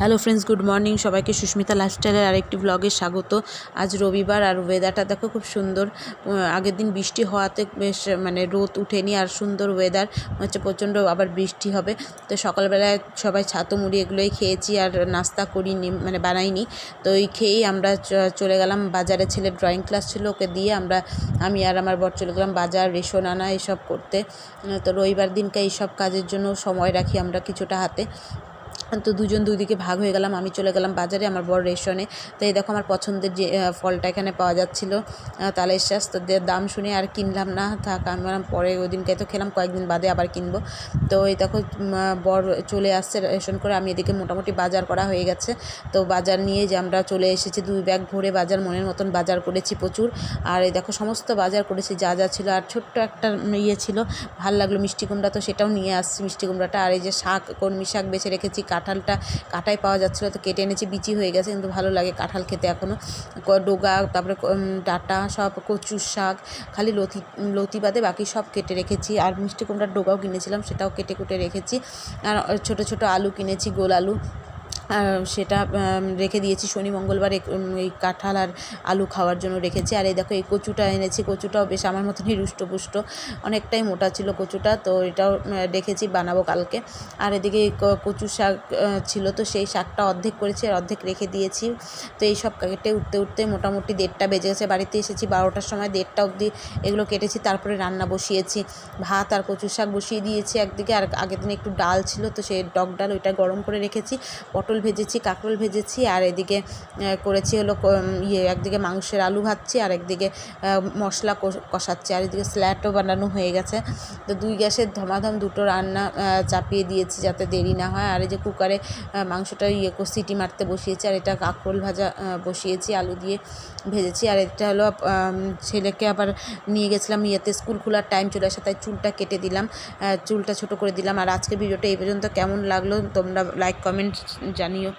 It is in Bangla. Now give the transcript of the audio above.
হ্যালো ফ্রেন্ডস গুড মর্নিং সবাইকে সুস্মিতা লাইফস্টাইলের আরেকটি ব্লগে স্বাগত। আজ রবিবার আর ওয়েদারটা দেখো খুব সুন্দর। আগের দিন বৃষ্টি হওয়াতে বেশ মানে রোদ উঠেনি, আর সুন্দর ওয়েদার হচ্ছে প্রচণ্ড আবার বৃষ্টি হবে। তো সকালবেলায় সবাই ছাতু মুড়ি এগুলোই খেয়েছি, আর নাস্তা করিনি মানে বানাইনি। তো ওই খেয়েই আমরা চলে গেলাম। বাজারে ছেলের ড্রয়িং ক্লাস ছিল, ওকে দিয়ে আমরা, আমি আর আমার বর চলে গেলাম বাজার, রেশন আনা, এসব করতে। তো রবিবার দিনকে এইসব কাজের জন্য সময় রাখি আমরা কিছুটা হাতে। তো দুজন দুদিকে ভাগ হয়ে গেলাম, আমি চলে গেলাম বাজারে আমার বড় রেশনে। তো এই দেখো আমার পছন্দের যে ফলটা এখানে পাওয়া যাচ্ছিল তালের শ্বাস তো দাম শুনে আর কিনলাম না, থাক আমি পরে ওই দিনকে তো খেলাম, কয়েকদিন বাদে আবার কিনবো। তো এই দেখো বর চলে আসছে রেশন করে, আমি এদিকে মোটামুটি বাজার করা হয়ে গেছে। তো বাজার নিয়ে যে আমরা চলে এসেছি, দুই ব্যাগ ভরে বাজার, মনের মতন বাজার করেছি প্রচুর। আর এই দেখো সমস্ত বাজার করেছি, যা যা ছিল। আর ছোট্ট একটা ইয়ে ছিল, ভালো লাগল মিষ্টি কুমড়া, তো সেটাও নিয়ে আসছি মিষ্টি কুমড়াটা। আর এই যে শাক, কলমি শাক বেছে রেখেছি কাঁঠালটা কাঁটাই পাওয়া যাচ্ছিল, তো কেটে এনেছি, বিচি হয়ে গেছে, কিন্তু ভালো লাগে কাঁঠাল খেতে এখনও ডোগা, তারপরে ডাটা, সব কচুর শাক, খালি লতি লতি বাদে বাকি সব কেটে রেখেছি। আর মিষ্টি কুমড়ার ডোগাও কিনেছিলাম, সেটাও কেটে কুটে রেখেছি। আর ছোট ছোট আলু কিনেছি, গোল আলু। সেটা রেখে দিয়েছি। শনি, মঙ্গলবার এই কাঁঠাল আর আলু খাওয়ার জন্য রেখেছি। আর এই দেখো, এই কচুটা এনেছি। কচুটাও বেশ আমার মতনই রুষ্টপুষ্ট। অনেকটাই মোটা ছিল কচুটা, তো এটাও রেখেছি, বানাবো কালকে। আর এদিকে কচু শাক ছিল, তো সেই শাকটা অর্ধেক করেছি আর অর্ধেক রেখে দিয়েছি। তো এই সব কেটে উঠতে উঠতে মোটামুটি দেড়টা বেজে গেছে। বাড়িতে এসেছি বারোটার সময়, দেড়টা অবধি এগুলো কেটেছি। তারপরে রান্না বসিয়েছি। ভাত আর কচু শাক বসিয়ে দিয়েছি একদিকে। আর আগের দিন একটু ডাল ছিল, তো সেই টক ডাল ওইটা গরম করে রেখেছি। পটল ভেজেছি, কাঁকরোল ভেজেছি, আর এদিকে করেছি হলো ইয়ে একদিকে মাংসের আলু ভাজছি, আর একদিকে মশলা কষ- কষাচ্ছি, আর এদিকে স্ল্যাটও বানানো হয়ে গেছে। তো দুই গ্যাসের ধমাধম দুটো রান্না চাপিয়ে দিয়েছি যাতে দেরি না হয়। আর এই যে কুকারে মাংসটা ইয়ে সিটি মারতে বসিয়েছি, আর এটা কাঁকরোল ভাজা বসিয়েছি, আলু দিয়ে ভেজেছি। আর এটা হলো ছেলেকে আবার নিয়ে গেছিলাম ইয়েতে, স্কুল খোলার টাইম চলে আসে, তাই চুলটা কেটে দিলাম চুলটা ছোট করে দিলাম। আর আজকে ভিডিওটা এই পর্যন্ত। কেমন লাগল তোমরা লাইক, কমেন্ট জানিও।